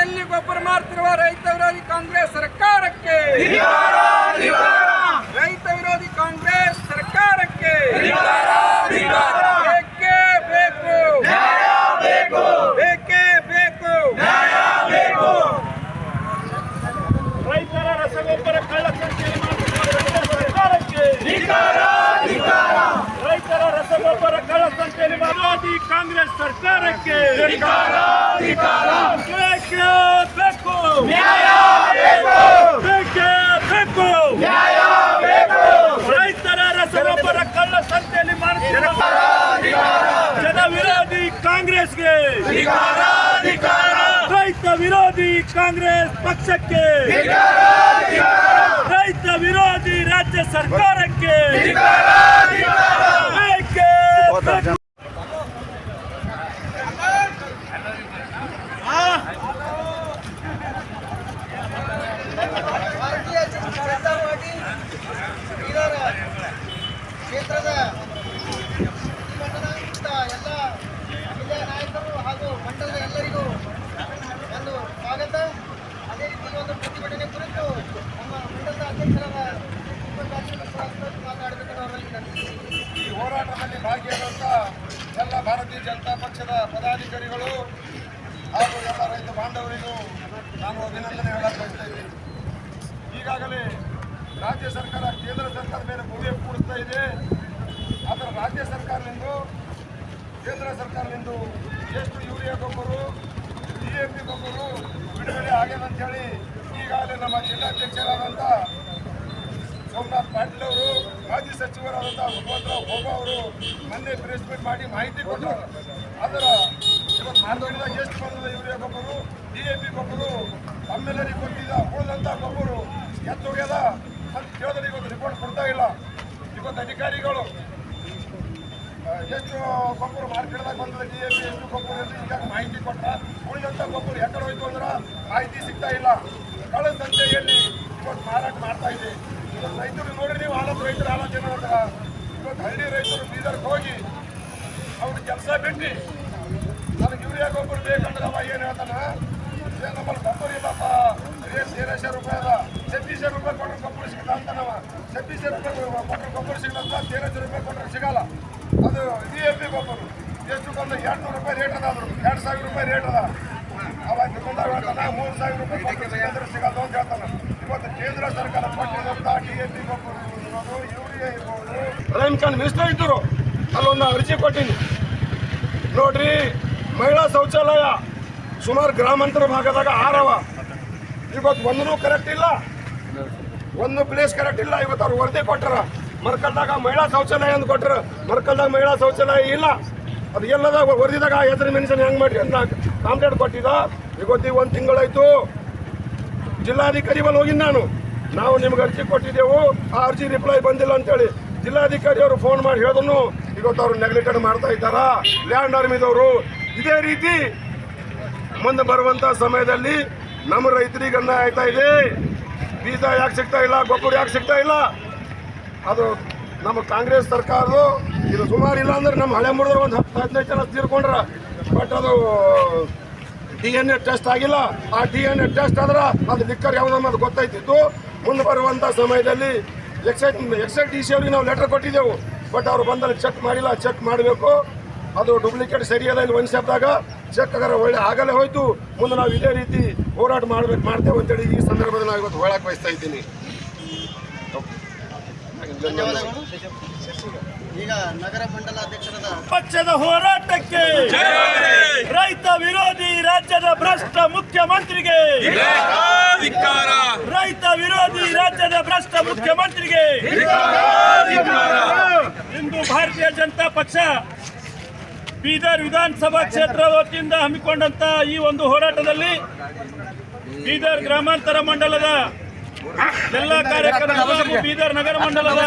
ಎಲ್ಲಿ ಗೊಬ್ಬರ ಮಾರ್ತಿರುವ ರೈತ ವಿರೋಧಿ ಕಾಂಗ್ರೆಸ್ ಸರ್ಕಾರಕ್ಕೆ? ರೈತ ವಿರೋಧಿ ಕಾಂಗ್ರೆಸ್ ಸರ್ಕಾರಕ್ಕೆ? ಬೇಕು ಬೇಕೇ. ಬೇಕು. ರೈತರ ರಸಗೊಬ್ಬರ ಕಳ್ಳಸಂತೆಯಲ್ಲಿ ರೈತರ ರಸಗೊಬ್ಬರ ಕಳ್ಳಸಂತೆಯಲ್ಲಿ ವಿರೋಧಿ ಕಾಂಗ್ರೆಸ್ ಸರ್ಕಾರಕ್ಕೆ? ಕಾಂಗ್ರೆಸ್ ಪಕ್ಷಕ್ಕೆ. ರೈತ ವಿರೋಧಿ ರಾಜ್ಯ ಸರ್ಕಾರಕ್ಕೆ ಬೇಕೇ ಬೇಕು ಭಾರತೀಯ ಜನತಾ ಪಾರ್ಟಿ ಬೀದರ್ ಕ್ಷೇತ್ರದ ಮತದಾನದ ಎಲ್ಲ ಜಿಲ್ಲೆಯ ನಾಯಕರು ಹಾಗೂ ಮಂಡಲದ ಎಲ್ಲರಿಗೂ ಒಂದು ಸ್ವಾಗತ ಅದೇ ರೀತಿ ಈ ಒಂದು ಪ್ರತಿಭಟನೆ ಕುರಿತು ನಮ್ಮ ಮಂಡಲದ ಅಧ್ಯಕ್ಷರಾದ ಮಾತಾಡಬೇಕನ್ನೋ ಅವರಲ್ಲಿ ವಿನಂತಿ. ಈ ಹೋರಾಟದಲ್ಲಿ ಭಾಗಿಯಾದಂಥ ಎಲ್ಲ ಭಾರತೀಯ ಜನತಾ ಪಕ್ಷದ ಪದಾಧಿಕಾರಿಗಳು ಹಾಗೂ ಎಲ್ಲ ರೈತ ಬಾಂಧವರಿಗೂ ನಾನು ಅಭಿನಂದನೆ ಹೇಳಕ್ಕೆ ಬಯಸ್ತಾ ಇದ್ದೀನಿ. ಈಗಾಗಲೇ ರಾಜ್ಯ ಸರ್ಕಾರ ಕೇಂದ್ರ ಸರ್ಕಾರ ಮೇಲೆ ಭೂಮಿ ಕೂಡಿಸ್ತಾ ಇದೆ. ಆದರೆ ರಾಜ್ಯ ಸರ್ಕಾರದಿಂದ ಕೇಂದ್ರ ಸರ್ಕಾರದಿಂದ ಎಷ್ಟು ಯೂರಿಯಾ ಗೊಬ್ಬರು, ಡಿ ಎ ಪಿ ಗೊಬ್ಬರು ಬಿಡುಗಡೆ ಆಗ್ಯದ ಅಂತೇಳಿ ಈಗಾಗಲೇ ನಮ್ಮ ಜಿಲ್ಲಾಧ್ಯಕ್ಷರಾದಂಥ ಸೋಮನಾಥ್ ಪಾಟೀಲ್ ಅವರು ಮಾಜಿ ಸಚಿವರಾದಂತಹ ಭಗವಂತರಾವ್ ಖೋಬಾ ಅವರು ಮೊನ್ನೆ ಪ್ರೆಸ್ ಮೀಟ್ ಮಾಡಿ ಮಾಹಿತಿ ಕೊಟ್ಟರು. ಅದರ ಇವತ್ತು ಮಾರ್ಕೆಟ್ದಾಗ ಎಷ್ಟು ಬಂದಿದೆ ಯೂರಿಯಾ ಗೊಬ್ಬರು ಡಿ ಎ ಪಿ ಗೊಬ್ಬರು ತಮ್ಮೆಲ್ಲರಿಗೆ ಕೊಟ್ಟಿದ್ದ ಉಳಿದಂಥ ಗೊಬ್ಬರು ಎತ್ತೋಗ್ಯದ ಅಂತ ಕೇಳಿದ್ರೆ ಇವತ್ತು ರಿಪೋರ್ಟ್ ಕೊಡ್ತಾ ಇಲ್ಲ. ಇವತ್ತು ಅಧಿಕಾರಿಗಳು ಎಷ್ಟು ಗೊಬ್ಬರ ಮಾರ್ಕೆಟ್ದಾಗ ಬಂದ ಡಿ ಎ ಪಿ ಎಷ್ಟು ಗೊಬ್ಬರ ಈಗ ಮಾಹಿತಿ ಕೊಟ್ಟ ಉಳಿದಂಥ ಗೊಬ್ಬರು ಎಕಡೆ ಹೋಯ್ತು ಅಂದ್ರೆ ಮಾಹಿತಿ ಸಿಗ್ತಾ ಇಲ್ಲ. ಕಳೆದ ಸಂತೆಯಲ್ಲಿ ಇವತ್ತು ಮಾರಾಟ ಮಾಡ್ತಾ ಇದೆ ರೈತರು ನೋಡ್ರಿ ನೀವು, ಹಾಲತ್ ರೈತರು ಆಲೋಚನೆ ಅಂತಾರ ಇವತ್ತು ಹಳ್ಳಿ ರೈತರು ಬೀದರ್ಗೆ ಹೋಗಿ ಅವ್ರ ಕೆಲಸ ಬಿಟ್ಟು ನನಗೆ ಯೂರಿಯಾ ಗೊಬ್ಬರ ಬೇಕಂದ್ರೆ ಅವ ಏನು ಹೇಳ್ತಾನ? ನಮ್ಮಲ್ಲಿ ಗೊಬ್ಬರ ಇಲ್ಲಪ್ಪ. ರೇಟ್ ಸಾವಿರ ರೂಪಾಯಿ ಅದ? ಛತ್ತೀಸ ರೂಪಾಯಿ ಕೊಟ್ಟರೆ ಗೊಬ್ಬರ ಸಿಗಲ್ಲ ಅಂತಾನವ. ಸಾವಿರ ರೂಪಾಯಿ ಕೊಟ್ಟರೆ ಗೊಬ್ಬರ ಸಿಗಲ್ಲ ಸೇರೇಶ ರೂಪಾಯಿ ಕೊಟ್ಟರೆ ಸಿಗಲ್ಲ. ಅದು ಡಿ ಎಫ್ ಪಿ ಗೊಬ್ಬರ. ಎಷ್ಟು ಬಂದು ಎರಡು ರೂಪಾಯಿ ರೇಟ್ ಅದ ಅದ್ರ ಎರಡು ಸಾವಿರ ರೂಪಾಯಿ ರೇಟ್ ಅದ. ಅವಾಗ ಮೂರು ಸಾವಿರ ರೂಪಾಯಿ ಸಿಗಲ್ಲ ಅಂತ ಹೇಳ್ತಾನೆ. ಇವತ್ತು ಕೇಂದ್ರ ಸರ್ಕಾರ ಕೊಟ್ಟಿರುವಂಥ ಡಿ ಎ ಪಿ ಗೊಬ್ಬರ ಇರ್ಬೋದು ಯೂರಿಯಾ ಖಾನ್ ಮಿನಿಸ್ಟರ್ ಇದ್ದರು. ಅಲ್ಲೊಂದು ಅರ್ಜಿ ಕೊಟ್ಟೀನಿ. ನೋಡ್ರಿ, ಮಹಿಳಾ ಶೌಚಾಲಯ ಸುಮಾರು ಗ್ರಾಮಾಂತರ ಭಾಗದಾಗ ಆರವ. ಇವತ್ತು ಒಂದೂ ಕರೆಕ್ಟ್ ಇಲ್ಲ. ಒಂದು ಪ್ಲೇಸ್ ಕರೆಕ್ಟ್ ಇಲ್ಲ. ಇವತ್ತು ಅವ್ರು ವರದಿ ಕೊಟ್ಟರ ಮರ್ಕಲ್ದಾಗ ಮಹಿಳಾ ಶೌಚಾಲಯ ಅಂತ ಕೊಟ್ಟರ ಮರ್ಕಲ್ದಾಗ ಮಹಿಳಾ ಶೌಚಾಲಯ ಇಲ್ಲ. ಅದು ಎಲ್ಲದ ವರದಿದಾಗ ಹೆಸರು ಮೆನ್ಷನ್ ಹೆಂಗ್ ಮಾಡಿ ಅಂತ ಕಾಂಪ್ಲೇಂಟ್ ಕೊಟ್ಟಿದ್ದ. ಇವತ್ತು ಒಂದು ತಿಂಗಳಾಯಿತು. ಜಿಲ್ಲಾಧಿಕಾರಿ ಬಲ್ಲಿ ಹೋಗಿದ್ದು ನಾನು. ನಾವು ನಿಮ್ಗೆ ಅರ್ಜಿ ಕೊಟ್ಟಿದ್ದೆವು. ಆ ಅರ್ಜಿ ರಿಪ್ಲೈ ಬಂದಿಲ್ಲ ಅಂತೇಳಿ. ಜಿಲ್ಲಾಧಿಕಾರಿ ಅವರು ಫೋನ್ ಮಾಡಿ ಹೇಳೋದನ್ನು ಇವತ್ತು ಅವರು ನೆಗ್ಲೆಕ್ಟೆಡ್ ಮಾಡ್ತಾ ಇದ್ದಾರ? ಲ್ಯಾಂಡ್ ಆರ್ಮಿದವರು ಇದೇ ರೀತಿ ಮುಂದೆ ಬರುವಂತ ಸಮಯದಲ್ಲಿ ನಮ್ಮ ರೈತರಿಗೆ ಅನ್ನ ಆಯ್ತಾ ಇದೆ. ಬೀಜ ಯಾಕೆ ಸಿಗ್ತಾ ಇಲ್ಲ? ಗೊಬ್ಬರ ಯಾಕೆ ಸಿಗ್ತಾ ಇಲ್ಲ? ಅದು ನಮ್ಮ ಕಾಂಗ್ರೆಸ್ ಸರ್ಕಾರದು ಇದು ಸುಮಾರು ಇಲ್ಲ ಅಂದ್ರೆ ನಮ್ಮ ಹಳೆ ಮುರಿದ್ರೆ ಒಂದು ಹತ್ತು, ಹದಿನೈದು ಜನ ತೀರ್ಕೊಂಡ್ರ. ಬಟ್ ಅದು ಡಿ ಎನ್ ಎ ಟೆಸ್ಟ್ ಆಗಿಲ್ಲ. ಆ ಡಿ ಎನ್ ಎ ಟೆಸ್ಟ್ ಆದ್ರೆ ಅದು ಲಿಕ್ಕರ್ ಯಾವ್ದು ಅನ್ನೋದು ಗೊತ್ತಾಯ್ತಿತ್ತು. ಮುಂದೆ ಬರುವಂಥ ಸಮಯದಲ್ಲಿ ಎಕ್ಸೈಟ್ ಎಕ್ಸೈಟ್ ಡಿ ಸಿ ಅವ್ರಿಗೆ ನಾವು ಲೆಟರ್ ಕೊಟ್ಟಿದ್ದೆವು. ಬಟ್ ಅವ್ರು ಬಂದಲ್ಲಿ ಚೆಕ್ ಮಾಡಿಲ್ಲ ಚೆಕ್ ಮಾಡಬೇಕು. ಅದು ಡೂಪ್ಲಿಕೇಟ್ ಸರಿಯಲ್ಲ ಇಲ್ಲಿ ಒಂದು ಶಬ್ದಾಗ ಚೆಕ್ ಆಗಾರ ಒಳ್ಳೆ ಆಗಲೇ ಹೋಯ್ತು. ಮುಂದೆ ನಾವು ಇದೇ ರೀತಿ ಹೋರಾಟ ಮಾಡ್ಬೇಕು ಮಾಡ್ತೇವೆ ಅಂತೇಳಿ ಈ ಸಂದರ್ಭದಲ್ಲಿ ನಾವು ಇವತ್ತು ಹೇಳಕ್ಕೆ ಬಯಸ್ತಾ ಇದ್ದೀನಿ. ಈಗ ನಗರ ಮಂಡಲ ಪಕ್ಷದ ಹೋರಾಟಕ್ಕೆ ರೈತ ವಿರೋಧಿ ರಾಜ್ಯದ ಭ್ರಷ್ಟ ಮುಖ್ಯಮಂತ್ರಿಗೆ ರಾಜ್ಯದ ಭ್ರಷ್ಟ ಮುಖ್ಯಮಂತ್ರಿಗೆ ಇಂದು ಭಾರತೀಯ ಜನತಾ ಪಕ್ಷ ಬೀದರ್ ವಿಧಾನಸಭಾ ಕ್ಷೇತ್ರ ವತಿಯಿಂದ ಹಮ್ಮಿಕೊಂಡಂತ ಈ ಒಂದು ಹೋರಾಟದಲ್ಲಿ ಬೀದರ್ ಗ್ರಾಮಾಂತರ ಮಂಡಲದ ಎಲ್ಲ ಕಾರ್ಯಕರ್ತರು, ಬೀದರ್ ನಗರ ಮಂಡಲದ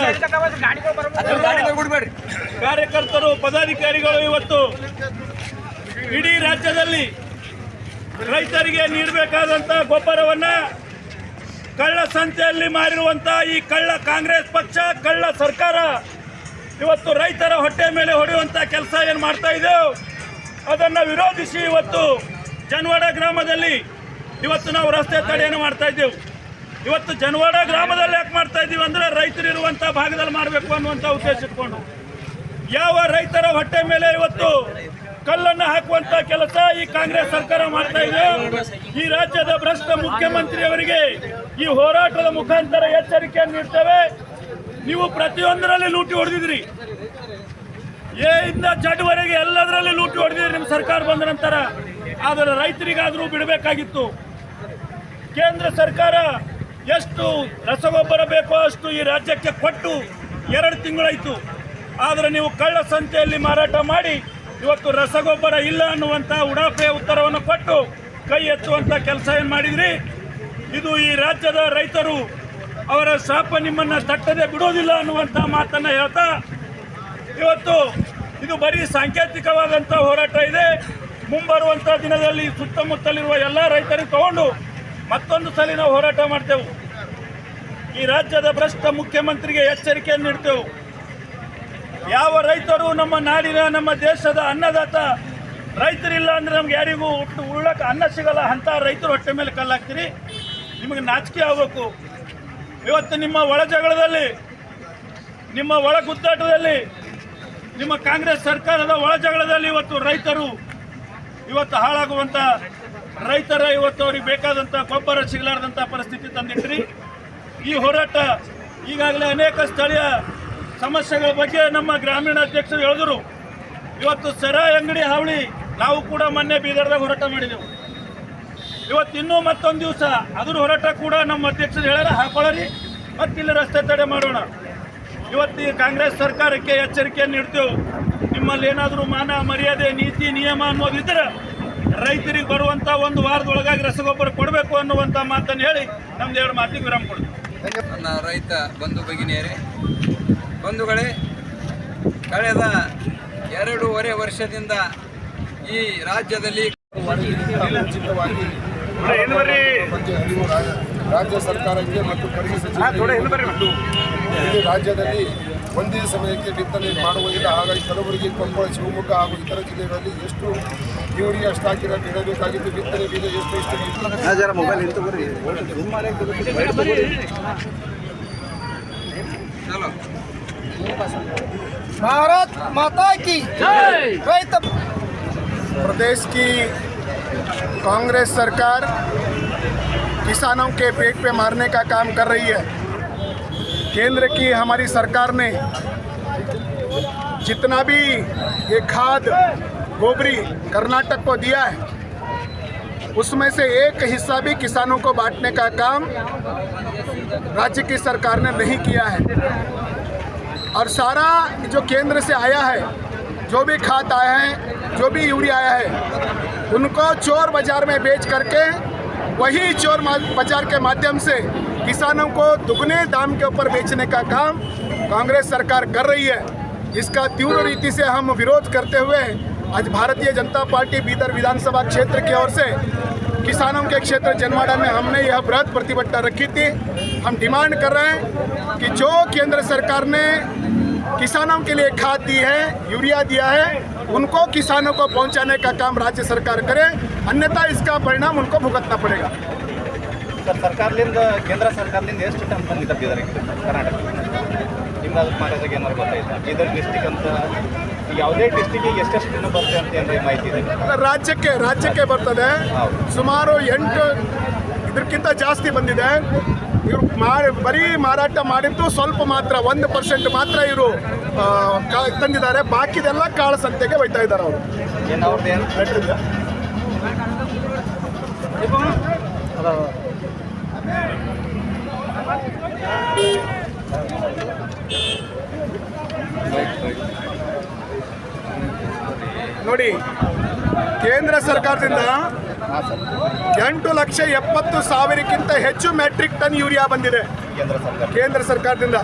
ಕಾರ್ಯಕರ್ತರು, ಪದಾಧಿಕಾರಿಗಳು ಇವತ್ತು ಇಡೀ ರಾಜ್ಯದಲ್ಲಿ ರೈತರಿಗೆ ನೀಡಬೇಕಾದಂತ ಗೊಬ್ಬರವನ್ನ ಕಳ್ಳ ಸಂತೆಯಲ್ಲಿ ಮಾರಿರುವಂತ ಈ ಕಳ್ಳ ಕಾಂಗ್ರೆಸ್ ಪಕ್ಷ, ಕಳ್ಳ ಸರ್ಕಾರ ಇವತ್ತು ರೈತರ ಹೊಟ್ಟೆ ಮೇಲೆ ಹೊಡೆಯುವಂತ ಕೆಲಸ ಏನು ಮಾಡ್ತಾ ಇದೆಯೋ ಅದನ್ನು ವಿರೋಧಿಸಿ ಇವತ್ತು ಜನವಾಡ ಗ್ರಾಮದಲ್ಲಿ ಇವತ್ತು ನಾವು ರಸ್ತೆ ತಡೆಯನ್ನು ಮಾಡ್ತಾ ಇದ್ದೇವೆ. ಇವತ್ತು ಜನವಾಡ ಗ್ರಾಮದಲ್ಲಿ ಯಾಕೆ ಮಾಡ್ತಾ ಇದ್ದೀವಿ ಅಂದ್ರೆ ರೈತರು ಇರುವಂತ ಭಾಗದಲ್ಲಿ ಮಾಡಬೇಕು ಅನ್ನುವಂಥ ಉದ್ದೇಶ ಇಟ್ಕೊಂಡು ಯಾವ ರೈತರ ಹೊಟ್ಟೆ ಮೇಲೆ ಇವತ್ತು ಕಲ್ಲನ್ನು ಹಾಕುವಂತ ಕೆಲಸ ಈ ಕಾಂಗ್ರೆಸ್ ಸರ್ಕಾರ ಮಾಡ್ತಾ ಇದೆ. ಈ ರಾಜ್ಯದ ಭ್ರಷ್ಟ ಮುಖ್ಯಮಂತ್ರಿಯವರಿಗೆ ಈ ಹೋರಾಟದ ಮುಖಾಂತರ ಎಚ್ಚರಿಕೆಯನ್ನು ನೀಡ್ತೇವೆ. ನೀವು ಪ್ರತಿಯೊಂದರಲ್ಲಿ ಲೂಟಿ ಹೊಡೆದಿದ್ರಿ ಎ ಇಂದ ಜಡ್ವರೆಗೆ ಎಲ್ಲದರಲ್ಲಿ ಲೂಟಿ ಹೊಡೆದಿದ್ರಿ ನಿಮ್ಮ ಸರ್ಕಾರ ಬಂದ ನಂತರ. ಆದರೆ ರೈತರಿಗಾದರೂ ಬಿಡಬೇಕಾಗಿತ್ತು. ಕೇಂದ್ರ ಸರ್ಕಾರ ಎಷ್ಟು ರಸಗೊಬ್ಬರ ಬೇಕೋ ಅಷ್ಟು ಈ ರಾಜ್ಯಕ್ಕೆ ಕೊಟ್ಟು ಎರಡು ತಿಂಗಳಾಯಿತು. ಆದರೆ ನೀವು ಕಳ್ಳ ಸಂತೆಯಲ್ಲಿ ಮಾರಾಟ ಮಾಡಿ ಇವತ್ತು ರಸಗೊಬ್ಬರ ಇಲ್ಲ ಅನ್ನುವಂಥ ಉಡಾಫೆಯ ಉತ್ತರವನ್ನು ಕೊಟ್ಟು ಕೈ ಎತ್ತುವಂಥ ಕೆಲಸ ಏನು ಮಾಡಿದ್ರಿ? ಇದು ಈ ರಾಜ್ಯದ ರೈತರು ಅವರ ಶಾಪ ನಿಮ್ಮನ್ನು ತಟ್ಟದೆ ಬಿಡೋದಿಲ್ಲ ಅನ್ನುವಂಥ ಮಾತನ್ನು ಹೇಳ್ತಾ ಇವತ್ತು ಇದು ಬರೀ ಸಾಂಕೇತಿಕವಾದಂಥ ಹೋರಾಟ ಇದೆ. ಮುಂಬರುವಂಥ ದಿನದಲ್ಲಿ ಸುತ್ತಮುತ್ತಲಿರುವ ಎಲ್ಲ ರೈತರಿಗೆ ತಗೊಂಡು ಮತ್ತೊಂದು ಸಲ ನಾವು ಹೋರಾಟ ಮಾಡ್ತೇವೆ. ಈ ರಾಜ್ಯದ ಭ್ರಷ್ಟ ಮುಖ್ಯಮಂತ್ರಿಗೆ ಎಚ್ಚರಿಕೆಯನ್ನು ನೀಡ್ತೇವೆ. ಯಾವ ರೈತರು ನಮ್ಮ ನಾಡಿನ, ನಮ್ಮ ದೇಶದ ಅನ್ನದಾತ ರೈತರಿಲ್ಲ ಅಂದ್ರೆ ನಮ್ಗೆ ಯಾರಿಗೂ ಹುಟ್ಟು ಉಳ್ಳಕ್ಕೆ ಅನ್ನ ಸಿಗಲ್ಲ. ಅಂತ ರೈತರು ಹೊಟ್ಟೆ ಮೇಲೆ ಕಲ್ಲಾಗ್ತೀರಿ ನಿಮಗೆ ನಾಚಿಕೆ ಆಗಬೇಕು. ಇವತ್ತು ನಿಮ್ಮ ಒಳ ಜಗಳದಲ್ಲಿ, ನಿಮ್ಮ ಒಳ ಗುದ್ದಾಟದಲ್ಲಿ, ನಿಮ್ಮ ಕಾಂಗ್ರೆಸ್ ಸರ್ಕಾರದ ಒಳ ಜಗಳದಲ್ಲಿ ಇವತ್ತು ರೈತರು ಇವತ್ತು ಹಾಳಾಗುವಂಥ ರೈತರ ಇವತ್ತು ಅವ್ರಿಗೆ ಬೇಕಾದಂಥ ಗೊಬ್ಬರ ಸಿಗಲಾರ್ದಂಥ ಪರಿಸ್ಥಿತಿ ತಂದಿಟ್ರಿ. ಈ ಹೋರಾಟ ಈಗಾಗಲೇ ಅನೇಕ ಸ್ಥಳೀಯ ಸಮಸ್ಯೆಗಳ ಬಗ್ಗೆ ನಮ್ಮ ಗ್ರಾಮೀಣ ಅಧ್ಯಕ್ಷರು ಹೇಳಿದರು. ಇವತ್ತು ಸರಾಯಿ ಅಂಗಡಿ ಹಾವಳಿ ನಾವು ಕೂಡ ಮೊನ್ನೆ ಬೀದರ್ದಾಗ ಹೋರಾಟ ಮಾಡಿದೆವು. ಇವತ್ತು ಇನ್ನೂ ಮತ್ತೊಂದು ದಿವಸ ಅದ್ರ ಹೋರಾಟ ಕೂಡ ನಮ್ಮ ಅಧ್ಯಕ್ಷರು ಹೇಳಾರ ಹಾಕೊಳ್ಳರಿ ಮತ್ತಿಲ್ಲಿ ರಸ್ತೆ ತಡೆ ಮಾಡೋಣ. ಇವತ್ತು ಈ ಕಾಂಗ್ರೆಸ್ ಸರ್ಕಾರಕ್ಕೆ ಎಚ್ಚರಿಕೆಯನ್ನು ನೀಡ್ತೇವೆ. ನಿಮ್ಮಲ್ಲಿ ಏನಾದರೂ ಮಾನ, ಮರ್ಯಾದೆ, ನೀತಿ, ನಿಯಮ ಅನ್ನೋದಿದ್ರೆ ರೈತರಿಗೆ ಬರುವಂಥ ಒಂದು ವಾರದೊಳಗಾಗಿ ರಸಗೊಬ್ಬರ ಕೊಡಬೇಕು ಅನ್ನುವಂಥ ಮಾತನ್ನು ಹೇಳಿ ನಮ್ದು ಎರಡು ಮಾತಿಗೆ ವಿರಾಮ ಕೊಡ್ತೀವಿ. ನನ್ನ ರೈತ ಬಂಧು ಭಗಿನಿಯರೇ ಬಂಧುಗಳೇ ಕಳೆದ ಎರಡೂವರೆ ವರ್ಷದಿಂದ ಈ ರಾಜ್ಯದಲ್ಲಿ ಉಚಿತವಾಗಿ ಬಗ್ಗೆ ಅರಿವು ರಾಜ್ಯ ಸರ್ಕಾರಕ್ಕೆ ಮತ್ತು ಪರಿಸರ ಇಡೀ ರಾಜ್ಯದಲ್ಲಿ ಒಂದೇ ಸಮಯಕ್ಕೆ ಬಿತ್ತನೆ ಮಾಡುವುದಿಲ್ಲ. ಹಾಗಾಗಿ ಕಲಬುರಗಿ ಕೊಪ್ಪಳ ಶಿವಮೊಗ್ಗ ಹಾಗೂ ಇತರ ಜಿಲ್ಲೆಗಳಲ್ಲಿ ಎಷ್ಟು ಯೂರಿಯಾ ಸ್ಟಾಕಿನ ಇರ ಇಡಬೇಕಾಗಿತ್ತು ಬಿತ್ತನೆ ಬೀಜ ಎಷ್ಟು ಎಷ್ಟು ಚಲೋ. भारत माता की। प्रदेश की कांग्रेस सरकार किसानों के पेट पे मारने का काम कर रही है। केंद्र की हमारी सरकार ने जितना भी ये खाद गोबरी कर्नाटक को दिया है उसमें से एक हिस्सा भी किसानों को बांटने का काम राज्य की सरकार ने नहीं किया है। और सारा जो केंद्र से आया है, जो भी खाद आया है, जो भी यूरिया आया है, उनको चोर बाज़ार में बेच करके, वही चोर बाज़ार के माध्यम से किसानों को दुगने दाम के ऊपर बेचने का काम कांग्रेस सरकार कर रही है। इसका तीव्र रीति से हम विरोध करते हुए आज भारतीय जनता पार्टी बीदर विधानसभा क्षेत्र की ओर से किसानों के क्षेत्र जनवाड़ा में हमने यह बृहद प्रतिबद्धता रखी थी। हम डिमांड कर रहे हैं कि जो केंद्र सरकार ने किसानों के लिए खाद दी है यूरिया दिया है उनको किसानों को पहुंचाने का काम राज्य सरकार करे अन्यथा इसका परिणाम उनको भुगतना पड़ेगा ಸರ್ ಸರ್ಕಾರದಿಂದ ಕೇಂದ್ರ ಸರ್ಕಾರದಿಂದ ಎಷ್ಟು ಟನ್ ಬಂದಿದೆ ಬೀದರ್ಗೆ ಕರ್ನಾಟಕ ನಿಮ್ಗೆ ಅದಕ್ಕೆ ಮಾಡೋದಾಗ ಏನಾದ್ರು ಗೊತ್ತಾಯ್ತಾ ಬೀದರ್ ಡಿಸ್ಟಿಕ್ ಅಂತ ಯಾವುದೇ ಡಿಸ್ಟಿಕ್ಕಿಗೆ ಎಷ್ಟೆಷ್ಟು ಟನ್ ಬರುತ್ತೆ ಅಂತ ಏನಾದ್ರು ಮಾಹಿತಿ ಇದೆ ರಾಜ್ಯಕ್ಕೆ ರಾಜ್ಯಕ್ಕೆ ಬರ್ತದೆ ಸುಮಾರು ಎಂಟು ಇದಕ್ಕಿಂತ ಜಾಸ್ತಿ ಬಂದಿದೆ ಇವರು ಮಾಡಿ ಬರೀ ಮಾರಾಟ ಮಾಡಿದ್ದು ಸ್ವಲ್ಪ ಮಾತ್ರ ಒಂದು ಪರ್ಸೆಂಟ್ ಮಾತ್ರ ಇವರು ತಂದಿದ್ದಾರೆ. ಬಾಕಿದೆಲ್ಲ ಕಾಳು ಸಂತೆಗೆ ಒಯ್ತಾ ಇದ್ದಾರೆ ಅವರು. ನೋಡಿ ಕೇಂದ್ರ ಸರ್ಕಾರದಿಂದ ಎಂಟು ಲಕ್ಷ ಎಪ್ಪತ್ತು ಸಾವಿರಕ್ಕಿಂತ ಹೆಚ್ಚು ಮೆಟ್ರಿಕ್ ಟನ್ ಯೂರಿಯಾ ಬಂದಿದೆ. ಕೇಂದ್ರ ಸರ್ಕಾರದಿಂದ.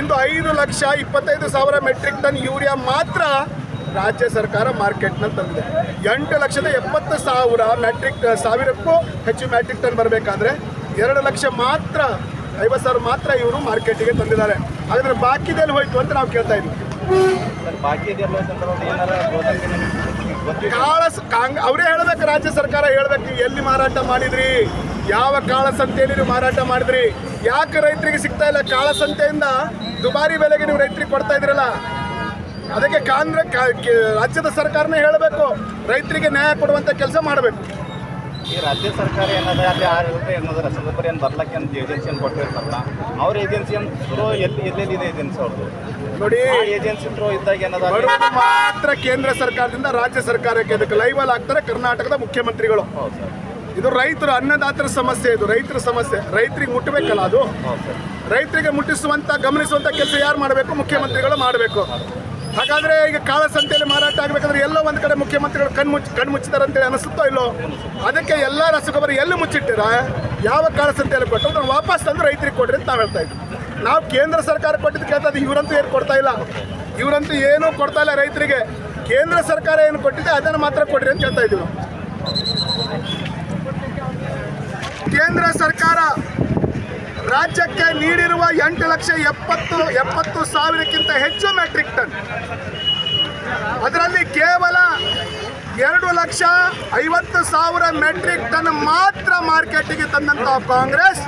ಇಂದು ಐದು ಲಕ್ಷ ಇಪ್ಪತ್ತೈದು ಸಾವಿರ ಮೆಟ್ರಿಕ್ ಟನ್ ಯೂರಿಯಾ ಮಾತ್ರ ರಾಜ್ಯ ಸರ್ಕಾರ ಮಾರ್ಕೆಟ್ನಲ್ಲಿ ತಂದಿದೆ. ಎಂಟು ಲಕ್ಷದ ಎಪ್ಪತ್ತು ಸಾವಿರ ಮೆಟ್ರಿಕ್ ಸಾವಿರಕ್ಕೂ ಹೆಚ್ಚು ಮೆಟ್ರಿಕ್ ಟನ್ ಬರಬೇಕಾದ್ರೆ ಎರಡು ಲಕ್ಷ ಮಾತ್ರ ಐವತ್ತು ಸಾವಿರ ಮಾತ್ರ ಇವರು ಮಾರ್ಕೆಟಿಗೆ ತಂದಿದ್ದಾರೆ. ಹಾಗಾದ್ರೆ ಬಾಕಿದಲ್ಲಿ ಹೋಯ್ತು ಅಂತ ನಾವು ಕೇಳ್ತಾ ಇದ್ವಿ. ಕಾಳ ಅವರೇ ಹೇಳ್ಬೇಕು, ರಾಜ್ಯ ಸರ್ಕಾರ ಹೇಳ್ಬೇಕು ಎಲ್ಲಿ ಮಾರಾಟ ಮಾಡಿದ್ರಿ? ಯಾವ ಕಾಳ ಸಂತೆಯಲ್ಲಿ ನೀವು ಮಾರಾಟ ಮಾಡಿದ್ರಿ? ಯಾಕೆ ರೈತರಿಗೆ ಸಿಗ್ತಾ ಇಲ್ಲ? ಕಾಳ ಸಂತೆಯಿಂದ ದುಬಾರಿ ಬೆಲೆಗೆ ನೀವು ರೈತರಿಗೆ ಕೊಡ್ತಾ ಇದ್ರಲ್ಲ ಅದಕ್ಕೆ ಕಾಂಗ್ರೆಸ್ ರಾಜ್ಯದ ಸರ್ಕಾರನೇ ಹೇಳಬೇಕು, ರೈತರಿಗೆ ನ್ಯಾಯ ಕೊಡುವಂತ ಕೆಲಸ ಮಾಡಬೇಕು. ಈ ರಾಜ್ಯ ಸರ್ಕಾರ ಏನದ ಅಲ್ಲಿ ಆರು ರೂಪಾಯಿ ಏನದ ರಸಗೊಬ್ಬರ ಏನು ಬರ್ಲಕ್ಕೆ ಅಂತ ಏಜೆನ್ಸಿಯನ್ನು ಕೊಟ್ಟಿರ್ತಾರಲ್ಲ ಅವ್ರ ಏಜೆನ್ಸಿ ಥ್ರೂ ಎಲ್ಲಿ ಎಲ್ಲೆಲ್ಲಿದೆ ಏಜೆನ್ಸಿ ಅವ್ರದ್ದು ನೋಡಿ ಏಜೆನ್ಸಿ ಥ್ರೂ ಇದ್ದಾಗ ಏನದ ಮಾತ್ರ ಕೇಂದ್ರ ಸರ್ಕಾರದಿಂದ ರಾಜ್ಯ ಸರ್ಕಾರಕ್ಕೆ ಅದಕ್ಕೆ ಲೈವಲ್ ಆಗ್ತಾರೆ ಕರ್ನಾಟಕದ ಮುಖ್ಯಮಂತ್ರಿಗಳು. ಹೌದು ಸರ್. ಇದು ರೈತರು ಅನ್ನದಾತರ ಸಮಸ್ಯೆ ಇದು ರೈತರ ಸಮಸ್ಯೆ. ರೈತರಿಗೆ ಮುಟ್ಟಬೇಕಲ್ಲ ಅದು? ಹೌದು ಸರ್. ರೈತರಿಗೆ ಮುಟ್ಟಿಸುವಂತ ಗಮನಿಸುವಂತ ಕೆಲಸ ಯಾರು ಮಾಡಬೇಕು? ಮುಖ್ಯಮಂತ್ರಿಗಳು ಮಾಡಬೇಕು. ಹಾಗಾದ್ರೆ ಈಗ ಕಾಳಸಂತೆಯಲ್ಲಿ ಮಾರಾಟ ಆಗ್ಬೇಕಾದ್ರೆ ಎಲ್ಲೋ ಒಂದ್ ಕಡೆ ಮುಖ್ಯಮಂತ್ರಿಗಳು ಕಣ್ಣು ಮುಚ್ಚಿ ಕಣ್ಣು ಮುಚ್ಚಿದಾರೆ ಅಂತೇಳಿ ಅನಿಸುತ್ತೋ ಇಲ್ಲೋ? ಅದಕ್ಕೆ ಎಲ್ಲ ರಸಗೊಬ್ಬರ ಎಲ್ಲಿ ಮುಚ್ಚಿಟ್ಟಿರ? ಯಾವ ಕಾಳಸಂತೆಯಲ್ಲಿ ಕೊಟ್ಟು ಅದನ್ನು ವಾಪಸ್ ತಂದು ರೈತರಿಗೆ ಕೊಡ್ರಿ ಅಂತ ನಾವು ಹೇಳ್ತಾ ಇದ್ವಿ. ನಾವು ಕೇಂದ್ರ ಸರ್ಕಾರ ಕೊಟ್ಟಿದ್ದು ಕೇಳ್ತಾ ಇವರಂತೂ ಏನು ಕೊಡ್ತಾ ಇಲ್ಲ. ಇವರಂತೂ ಏನೂ ಕೊಡ್ತಾ ಇಲ್ಲ ರೈತರಿಗೆ. ಕೇಂದ್ರ ಸರ್ಕಾರ ಏನು ಕೊಟ್ಟಿದೆ ಅದನ್ನು ಮಾತ್ರ ಕೊಡ್ರಿ ಅಂತ ಹೇಳ್ತಾ ಇದ್ದೀವಿ. ಕೇಂದ್ರ ಸರ್ಕಾರ ರಾಜ್ಯಕ್ಕೆ ನೀಡಿರುವ ಎಂಟು ಲಕ್ಷ ಎಪ್ಪತ್ತು ಎಪ್ಪತ್ತು ಸಾವಿರಕ್ಕಿಂತ ಹೆಚ್ಚು ಮೆಟ್ರಿಕ್ ಟನ್ ಅದರಲ್ಲಿ ಕೇವಲ ಎರಡು ಲಕ್ಷ ಐವತ್ತು ಸಾವಿರ ಮೆಟ್ರಿಕ್ ಟನ್ ಮಾತ್ರ ಮಾರ್ಕೆಟಿಗೆ ತಂದಂತಹ ಕಾಂಗ್ರೆಸ್.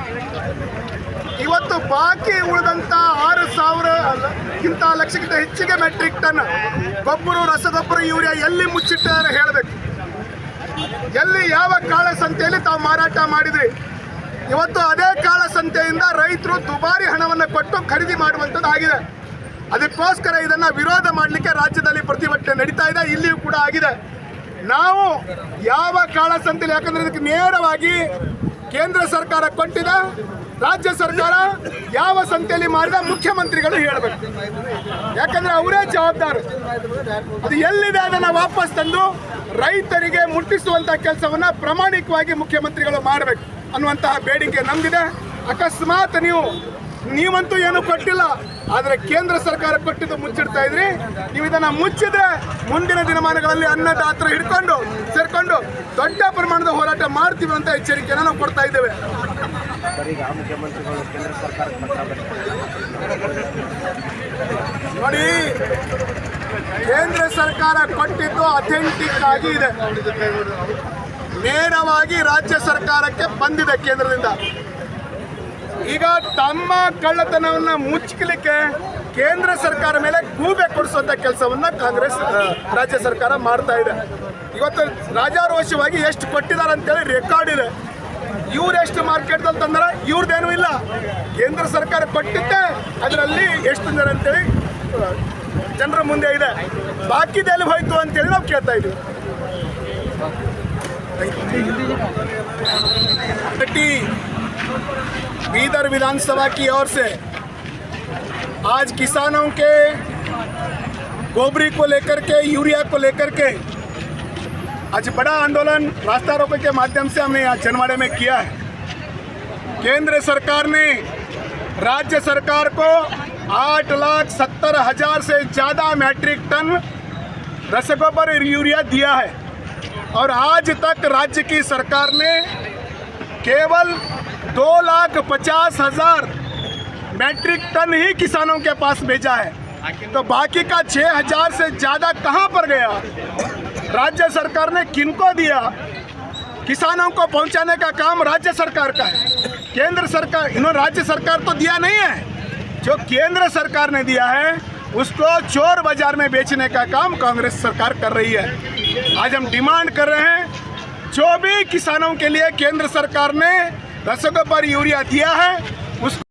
ಇವತ್ತು ಬಾಕಿ ಉಳಿದಂತ ಆರು ಸಾವಿರಕ್ಕಿಂತ ಲಕ್ಷಕ್ಕಿಂತ ಹೆಚ್ಚಿಗೆ ಮೆಟ್ರಿಕ್ ಟನ್ ಗೊಬ್ಬರ, ರಸಗೊಬ್ಬರ ಯೂರಿಯಾ ಎಲ್ಲಿ ಮುಚ್ಚಿಟ್ಟಾರೆ ಹೇಳಬೇಕು. ಎಲ್ಲಿ ಯಾವ ಕಾಳಸಂತೆಯಲ್ಲಿ ತಾವು ಮಾರಾಟ ಮಾಡಿದ್ರಿ? ಇವತ್ತು ಅದೇ ಕಾಳಸಂತೆಯಿಂದ ರೈತರು ದುಬಾರಿ ಹಣವನ್ನು ಕೊಟ್ಟು ಖರೀದಿ ಮಾಡುವಂಥದ್ದು ಆಗಿದೆ. ಅದಕ್ಕೋಸ್ಕರ ಇದನ್ನ ವಿರೋಧ ಮಾಡಲಿಕ್ಕೆ ರಾಜ್ಯದಲ್ಲಿ ಪ್ರತಿಭಟನೆ ನಡೀತಾ ಇದೆ, ಇಲ್ಲಿಯೂ ಕೂಡ ಆಗಿದೆ. ನಾವು ಯಾವ ಕಾಳಸಂತೆಯಲ್ಲಿ ಯಾಕಂದ್ರೆ ಇದಕ್ಕೆ ನೇರವಾಗಿ ಕೇಂದ್ರ ಸರ್ಕಾರ ಕೊಟ್ಟಿದೆ ರಾಜ್ಯ ಸರ್ಕಾರ ಯಾವ ಸಂತೆಯಲ್ಲಿ ಮಾರಿದ ಮುಖ್ಯಮಂತ್ರಿಗಳು ಹೇಳಬೇಕು. ಯಾಕಂದ್ರೆ ಅವರೇ ಜವಾಬ್ದಾರಿ. ಅದು ಎಲ್ಲಿದೆ ಅದನ್ನು ವಾಪಸ್ ತಂದು ರೈತರಿಗೆ ಮುಟ್ಟಿಸುವಂತಹ ಕೆಲಸವನ್ನ ಪ್ರಾಮಾಣಿಕವಾಗಿ ಮುಖ್ಯಮಂತ್ರಿಗಳು ಮಾಡಬೇಕು ಅನ್ನುವಂತಹ ಬೇಡಿಕೆ ನಮ್ದಿದೆ. ಅಕಸ್ಮಾತ್ ನೀವು, ನೀವಂತೂ ಏನು ಕೊಟ್ಟಿಲ್ಲ, ಆದರೆ ಕೇಂದ್ರ ಸರ್ಕಾರ ಕೊಟ್ಟಿದ್ದು ಮುಚ್ಚಿಡ್ತಾ ಇದ್ರಿ. ನೀವು ಇದನ್ನ ಮುಚ್ಚಿದ್ರೆ ಮುಂದಿನ ದಿನಮಾನಗಳಲ್ಲಿ ಅನ್ನದಾತರ ಹಿಡ್ಕೊಂಡು, ಸೇರ್ಕೊಂಡು ದೊಡ್ಡ ಪ್ರಮಾಣದ ಹೋರಾಟ ಮಾಡ್ತೀವಿ ಅಂತ ಎಚ್ಚರಿಕೆಯನ್ನು ನಾವು ಕೊಡ್ತಾ ಇದ್ದೇವೆ. ನೋಡಿ, ಕೇಂದ್ರ ಸರ್ಕಾರ ಕೊಟ್ಟಿದ್ದು ಅಥೆಂಟಿಕ್ ಆಗಿ ಇದೆ. ನೇರವಾಗಿ ರಾಜ್ಯ ಸರ್ಕಾರಕ್ಕೆ ಬಂದಿದೆ ಕೇಂದ್ರದಿಂದ. ಈಗ ತಮ್ಮ ಕಳ್ಳತನವನ್ನ ಮುಚ್ಚಲಿಕ್ಕೆ ಕೇಂದ್ರ ಸರ್ಕಾರ ಮೇಲೆ ಗೂಬೆ ಕೊಡಿಸುವಂತ ಕೆಲಸವನ್ನ ಕಾಂಗ್ರೆಸ್ ರಾಜ್ಯ ಸರ್ಕಾರ ಮಾಡ್ತಾ ಇದೆ. ಇವತ್ತು ರಾಜಾರೋಷವಾಗಿ ಎಷ್ಟು ಕೊಟ್ಟಿದ್ದಾರೆ ಅಂತೇಳಿ ರೆಕಾರ್ಡ್ ಇದೆ. ಇವ್ರು ಎಷ್ಟು ಮಾರ್ಕೆಟ್ದಲ್ಲಿ ತಂದಾರ ಇವ್ರದ್ದೇನೂ ಇಲ್ಲ ಕೇಂದ್ರ ಸರ್ಕಾರ ಕೊಟ್ಟಿದ್ದೆ ಅದರಲ್ಲಿ ಎಷ್ಟು ತಂದಾರೆ ಅಂತೇಳಿ ಆ, ಜನರ ಮುಂದೆ ಇದೆ ಬಾಕಿದೆಲ್ಲಿ ಹೋಯ್ತು ಅಂತೇಳಿ ನಾವು ಕೇಳ್ತಾ ಇದ್ದೀವಿ पार्टी बीदर विधानसभा की ओर से आज किसानों के गोबरी को लेकर के यूरिया को लेकर के आज बड़ा आंदोलन रास्ता रोको के माध्यम से हमने यहाँ जनवाड़े में किया है। केंद्र सरकार ने राज्य सरकार को आठ लाख सत्तर हज़ार से ज़्यादा मैट्रिक टन रसगोबर यूरिया दिया है। और आज तक राज्य की सरकार ने केवल दो लाख पचास हज़ार मैट्रिक टन ही किसानों के पास भेजा है। तो बाकी का छः हज़ार से ज़्यादा कहाँ पर गया? राज्य सरकार ने किनको दिया? किसानों को पहुँचाने का काम राज्य सरकार का है। केंद्र सरकार, इन्होंने राज्य सरकार तो दिया नहीं है। जो केंद्र सरकार ने दिया है, उसको चोर बाज़ार में बेचने का काम कांग्रेस सरकार कर रही है। आज हम डिमांड कर रहे हैं, जो भी किसानों के लिए केंद्र सरकार ने रसगोबर यूरिया दिया है